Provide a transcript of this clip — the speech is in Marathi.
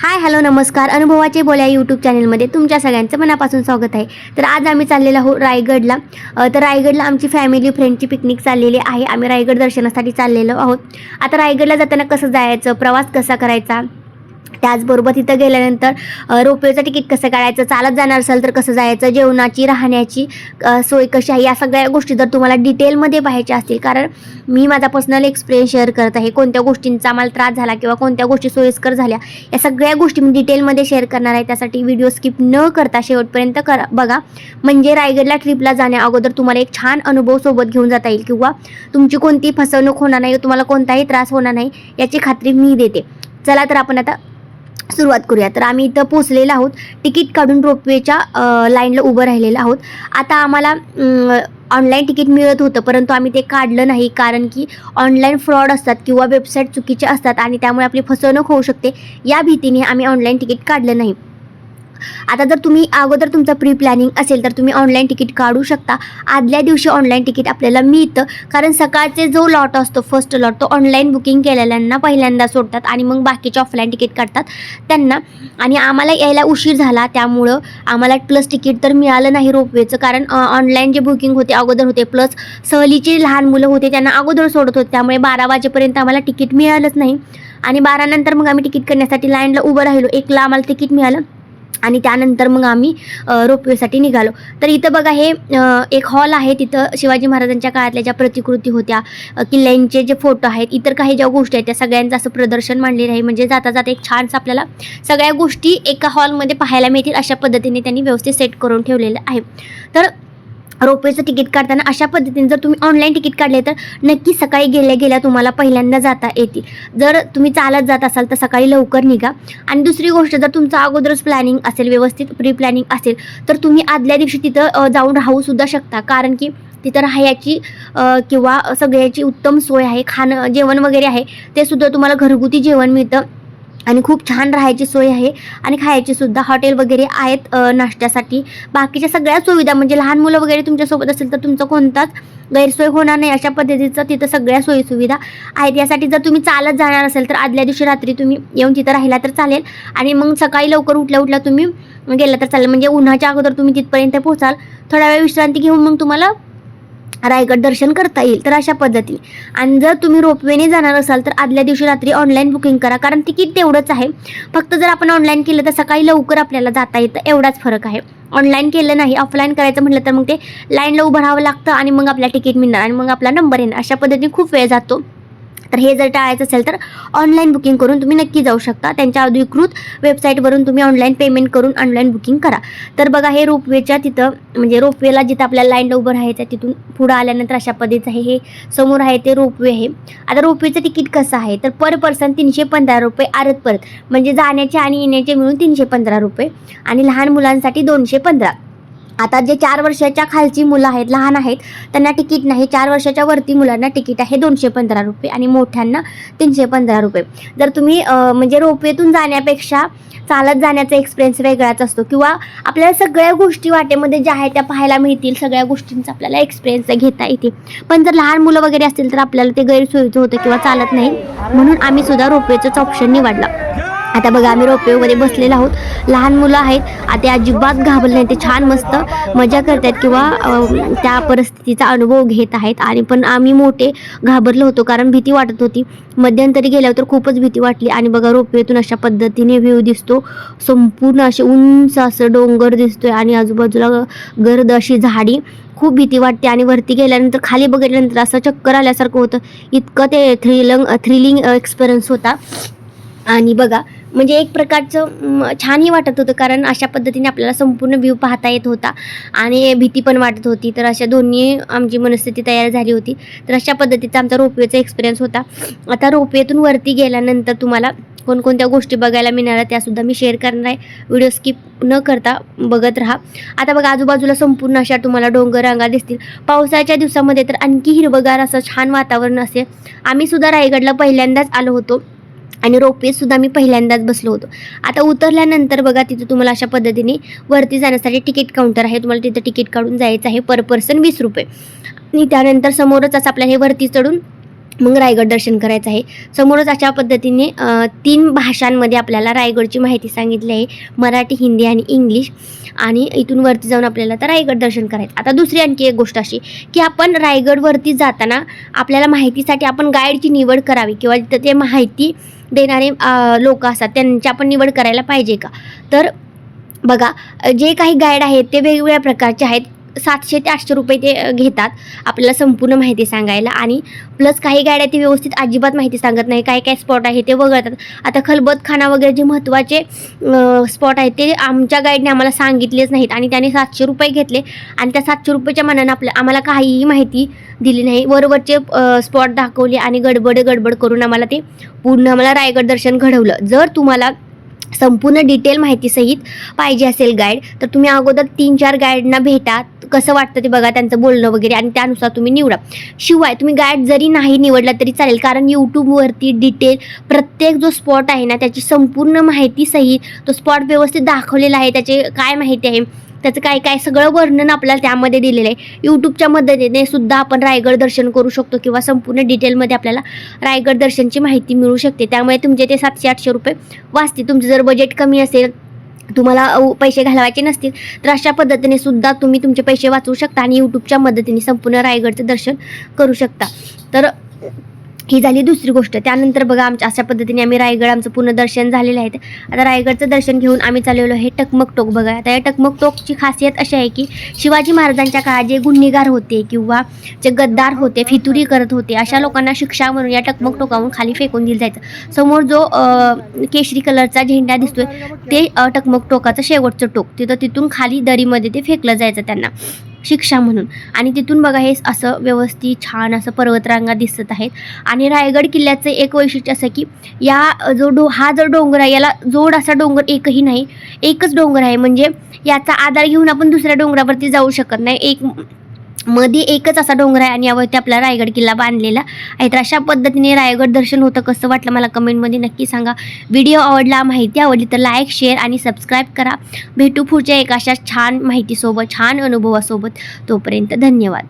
हाय हॅलो नमस्कार. अनुभवाचे बोल्या यूट्यूब चॅनलमध्ये तुमच्या सगळ्यांचं मनापासून स्वागत आहे. तर आज आम्ही चाललेलो आहोत रायगडला. तर रायगडला आमची फॅमिली फ्रेंडची पिकनिक चाललेली आहे. आम्ही रायगड दर्शनासाठी चाललेलो आहोत. आता रायगडला जाताना कसं जायचं? प्रवास कसा करायचा? त्याचबरोबर तिथं गेल्यानंतर रोपवेचं तिकीट कसं काढायचं चालत जाणार असेल तर कसं जायचं जेवणाची राहण्याची सोय कशी आहे या सगळ्या गोष्टी जर तुम्हाला डिटेलमध्ये पाहायच्या असतील. कारण मी माझा पर्सनल एक्सपिरियन्स शेअर करत आहे कोणत्या गोष्टींचा आम्हाला त्रास झाला किंवा कोणत्या गोष्टी सोयीस्कर झाल्या या सगळ्या गोष्टी मी डिटेलमध्ये शेअर करणार आहे. त्यासाठी व्हिडिओ स्किप न करता शेवटपर्यंत करा बघा. म्हणजे रायगडला ट्रिपला जाण्या अगोदर तुम्हाला एक छान अनुभव सोबत घेऊन जाता येईल किंवा तुमची कोणती फसवणूक होणार नाही तुम्हाला कोणताही त्रास होणार नाही याची खात्री मी देते. चला तर आपण आता सुरुवात करूया. तर आम्ही इथं पोचलेलो आहोत. तिकीट काढून रोपवेच्या लाईनला उभं राहिलेलं आहोत. आता आम्हाला ऑनलाईन तिकीट मिळत होतं परंतु आम्ही ते काढलं नाही कारण की ऑनलाईन फ्रॉड असतात किंवा वेबसाईट चुकीचे असतात आणि त्यामुळे आपली फसवणूक होऊ शकते. या भीतीने आम्ही ऑनलाईन तिकीट काढलं नाही. आता जर तुम्ही अगोदर तुमचं प्री प्लॅनिंग असेल तर तुम्ही ऑनलाईन तिकीट काढू शकता. आदल्या दिवशी ऑनलाईन तिकीट आपल्याला मिळतं. कारण सकाळचे जो लॉट असतो फर्स्ट लॉट तो ऑनलाईन बुकिंग केलेल्यांना पहिल्यांदा सोडतात आणि मग बाकीचे ऑफलाईन तिकीट काढतात त्यांना. आणि आम्हाला यायला उशीर झाला त्यामुळं आम्हाला प्लस तिकीट तर मिळालं नाही रोपवेचं. कारण ऑनलाईन जे बुकिंग होते अगोदर होते प्लस सहलीचे लहान मुलं होते त्यांना अगोदर सोडत होते. त्यामुळे बारा वाजेपर्यंत आम्हाला तिकीट मिळालंच नाही. आणि बारानंतर मग आम्ही तिकीट करण्यासाठी लाईनला उभं राहिलो. एकला आम्हाला तिकीट मिळालं. आणि त्यानंतर मग आम्ही रोपवेसाठी निघालो. तर इथं बघा हे एक हॉल आहे. तिथं शिवाजी महाराजांच्या काळातल्या ज्या प्रतिकृती होत्या किल्ल्यांचे जे फोटो आहेत इतर काही ज्या गोष्टी आहेत त्या सगळ्यांचं असं प्रदर्शन मांडलेलं आहे. म्हणजे जाता जाता एक छानसं आपल्याला सगळ्या गोष्टी एका हॉलमध्ये पाहायला मिळतील अशा पद्धतीने त्यांनी व्यवस्थित सेट करून ठेवलेलं आहे. तर रोपवेचं तिकीट काढताना अशा पद्धतीने जर तुम्ही ऑनलाईन तिकीट काढले तर नक्की सकाळी गेल्या गेल्या तुम्हाला पहिल्यांदा जाता येते जर तुम्ही चालत जात असाल तर सकाळी लवकर निघा. आणि दुसरी गोष्ट जर तुमचं अगोदरच प्लॅनिंग असेल व्यवस्थित प्री प्लॅनिंग असेल तर तुम्ही आदल्या दिवशी तिथं जाऊन राहू सुद्धा शकता. कारण की तिथं राहायची किंवा सगळ्याची उत्तम सोय आहे. खाणं जेवण वगैरे आहे. ते सुद्धा तुम्हाला घरगुती जेवण मिळतं. आणि खूप छान राहायची सोय आहे. आणि खायची सुद्धा हॉटेल वगैरे आहेत नाश्त्यासाठी. बाकीच्या सगळ्या सुविधा म्हणजे लहान मुलं वगैरे तुमच्यासोबत असेल तर तुमचं कोणताच गैरसोय होणार नाही. अशा पद्धतीचं तिथं सगळ्या सोयीसुविधा आहेत. यासाठी जर तुम्ही चालत जाणार असेल तर आदल्या दिवशी रात्री तुम्ही येऊन तिथं राहिला तर चालेल. आणि मग सकाळी लवकर उठल्या उठल्या तुम्ही गेला तर चालेल. म्हणजे उन्हाच्या अगोदर तुम्ही तिथपर्यंत पोहोचाल. थोडा वेळ विश्रांती घेऊन मग तुम्हाला रायगड दर्शन करता येईल तर अशा पद्धतीने आणि जर तुम्ही रोपवेने जाणार असाल तर आदल्या दिवशी रात्री ऑनलाईन बुकिंग करा. कारण तिकीट तेवढंच आहे. फक्त जर आपण ऑनलाईन केलं तर सकाळी लवकर आपल्याला जाता येतं. एवढाच फरक आहे. ऑनलाईन केलं नाही ऑफलाईन करायचं म्हटलं तर मग ते लाईनला उभं राहावं लागतं आणि मग आपल्या तिकीट मिळणार आणि मग आपला नंबर येणार. अशा पद्धतीने खूप वेळ जातो. तर हे जर टाळायचं असेल तर ऑनलाईन बुकिंग करून तुम्ही नक्की जाऊ शकता. त्यांच्या अधिकृत वेबसाईटवरून तुम्ही ऑनलाईन पेमेंट करून ऑनलाईन बुकिंग करा. तर बघा हे रोपवेच्या तिथं म्हणजे रोपवेला जिथं आपल्याला लाईनला उभं राहायचं आहे तिथून पुढं आल्यानंतर अशा पद्धतीचं आहे. हे समोर आहे ते रोपवे आहे. आता रोपवेचं तिकीट कसं आहे? तर पर पर्सन तीनशे पंधरा रुपये आरत परत. म्हणजे जाण्याचे आणि येण्याचे मिळून तीनशे पंधरा रुपये. आणि लहान मुलांसाठी दोनशे पंधरा. आता जे चार वर्षाच्या खालची मुलं आहेत लहान आहेत त्यांना तिकीट नाही. चार वर्षाच्या वरती मुलांना तिकीट आहे दोनशे पंधरा रुपये आणि मोठ्यांना तीनशे पंधरा रुपये. जर तुम्ही म्हणजे रोपवेतून जाण्यापेक्षा चालत जाण्याचा एक्सपिरियन्स वेगळाच असतो किंवा आपल्याला सगळ्या गोष्टी वाटेमध्ये ज्या आहेत त्या पाहायला मिळतील सगळ्या गोष्टींचा आपल्याला एक्सपिरियन्स घेता येते पण जर लहान मुलं वगैरे असतील तर आपल्याला ते गैरसोयीचं होतं किंवा चालत नाही. म्हणून आम्ही सुद्धा रोपवेचंच ऑप्शन निवडला. आता बघा आम्ही रोपवेमध्ये बसलेलो आहोत. लहान मुलं आहेत. आता अजिबात घाबरले नाही ते छान मस्त मजा करतात किंवा त्या परिस्थितीचा अनुभव घेत आहेत. आणि पण आम्ही मोठे घाबरलो होतो कारण भीती वाटत होती. मध्यंतरी गेल्यावर तर खूपच भीती वाटली. आणि बघा रोपवेतून अशा पद्धतीने व्ह्यू दिसतो. संपूर्ण असे उंच असं डोंगर दिसतोय आणि आजूबाजूला गर्द अशी झाडी. खूप भीती वाटते. आणि वरती गेल्यानंतर खाली बघितल्यानंतर असं चक्कर आल्यासारखं होतं. इतकं ते थ्रिलंग थ्रिलिंग एक्सपिरियन्स होता. आणि बघा म्हणजे एक प्रकारचं छानही वाटत होतं कारण अशा पद्धतीने आपल्याला संपूर्ण व्ह्यू पाहता येत होता आणि भीती पण वाटत होती. तर अशा दोन्ही आमची मनस्थिती तयार झाली होती. तर अशा पद्धतीचा आमचा रोपवेचा एक्सपिरियन्स होता. आता रोपवेतून वरती गेल्यानंतर तुम्हाला कोणकोणत्या गोष्टी बघायला मिळणार त्यासुद्धा मी शेअर करणार आहे. व्हिडिओ स्किप न करता बघत राहा. आता बघा आजूबाजूला संपूर्ण अशा तुम्हाला डोंगर रांगा दिसतील. पावसाच्या दिवसामध्ये तर आणखी हिरवगार असं छान वातावरण असेल. आम्हीसुद्धा रायगडला पहिल्यांदाच आलो होतो. आणि रोपवेसुद्धा मी पहिल्यांदाच बसलो होतो. आता उतरल्यानंतर बघा तिथं तुम्हाला अशा पद्धतीने वरती जाण्यासाठी तिकीट काउंटर आहे. तुम्हाला तिथं तिकीट काढून जायचं आहे पर पर्सन वीस रुपये. आणि त्यानंतर समोरच असं आपल्याला हे वरती चढून मग रायगड दर्शन करायचं आहे. समोरच अशा पद्धतीने तीन भाषांमध्ये आपल्याला रायगडची माहिती सांगितली आहे. मराठी हिंदी आणि इंग्लिश. आणि इथून वरती जाऊन आपल्याला तर रायगड दर्शन करायचं. आता दुसरी आणखी एक गोष्ट अशी की आपण रायगडवरती जाताना आपल्याला माहितीसाठी आपण गाईडची निवड करावी किंवा तिथं ते माहिती देणारे लोक असतात. त्यांची आपण निवड करायला पाहिजे का? तर बघा जे काही गाईड आहेत ते वेगवेगळ्या प्रकारचे आहेत. सातशे ते आठशे रुपये ते घेतात. आपल्याला संपूर्ण माहिती सांगायला. आणि प्लस काही गाड्या ते व्यवस्थित अजिबात माहिती सांगत नाही. काय काय स्पॉट आहे ते वगळतात. आता खलबत खाना वगैरे जे महत्त्वाचे स्पॉट आहेत ते आमच्या गाईडने आम्हाला सांगितलेच नाहीत. आणि त्याने सातशे रुपये घेतले. आणि त्या सातशे रुपयाच्या मनानं आपल्या आम्हाला काहीही माहिती दिली नाही. वरवरचे स्पॉट दाखवले आणि गडबड गडबड करून आम्हाला ते पूर्ण आम्हाला रायगड दर्शन घडवलं. जर तुम्हाला संपूर्ण डिटेल माहितीसहित पाहिजे असेल गाईड तर तुम्ही अगोदर तीन चार गाईडना भेटा. कसं वाटतं ते बघा त्यांचं बोलणं वगैरे आणि त्यानुसार तुम्ही निवडा. शिवाय तुम्ही गाईड जरी नाही निवडला तरी चालेल कारण यूट्यूबवरती डिटेल प्रत्येक जो स्पॉट आहे ना त्याची संपूर्ण माहिती सहित तो स्पॉट व्यवस्थित दाखवलेला आहे त्याचे काय माहिती आहे त्याचं काय काय सगळं वर्णन आपल्याला त्यामध्ये दिलेलं आहे. यूट्यूबच्या मदतीने सुद्धा आपण रायगड दर्शन करू शकतो किंवा संपूर्ण डिटेलमध्ये आपल्याला रायगड दर्शनची माहिती मिळू शकते. त्यामुळे तुमचे ते सातशे आठशे रुपये वाचते तुमचं जर बजेट कमी असेल तुम्हाला पैसे घालवायचे नसतील तर अशा पद्धतीने सुद्धा तुम्ही तुमचे पैसे वाचवू शकता आणि यूट्यूबच्या मदतीने संपूर्ण रायगडचं दर्शन करू शकता. तर ही झाली दुसरी गोष्ट. त्यानंतर बघा आमच्या अशा पद्धतीने आम्ही रायगड आमचं पूर्ण दर्शन झालेलं आहे. आता रायगडचं दर्शन घेऊन आम्ही चाललेलो आहे टकमक टोक बघा. आता या टकमक टोकची खासियत अशी आहे की शिवाजी महाराजांच्या काळात जे गुन्हेगार होते किंवा जे गद्दार होते फितुरी करत होते अशा लोकांना शिक्षा म्हणून या टकमक टोकावरून खाली फेकून दिलं जायचं. समोर जो केशरी कलरचा झेंडा दिसतोय ते अ, टकमक टोकाचं शेवटचं टोक. तिथं तिथून खाली दरीमध्ये ते फेकलं जायचं त्यांना. शिक्षा म्हणून. आणि तिथून बघा हे असं व्यवस्थित छान असं पर्वतरांगा दिसत आहेत. आणि रायगड किल्ल्याचं एक वैशिष्ट्य असं की या जो डो हा जो डोंगर आहे याला जोड असा डोंगर एकही नाही. एकच डोंगर आहे. म्हणजे याचा आधार घेऊन आपण दुसऱ्या डोंगरावरती जाऊ शकत नाही. एक मध्ये एकच असा डोंगर आहे आणि यावरती आपला रायगड किल्ला बांधलेला आहे. तर अशा पद्धतीने रायगड दर्शन होतं कसं वाटलं मला कमेंटमध्ये नक्की सांगा. व्हिडिओ आवडला माहिती आवडली तर लाईक शेअर आणि सबस्क्राईब करा. भेटू पुढच्या एक अशा छान माहितीसोबत छान अनुभवासोबत. तोपर्यंत धन्यवाद.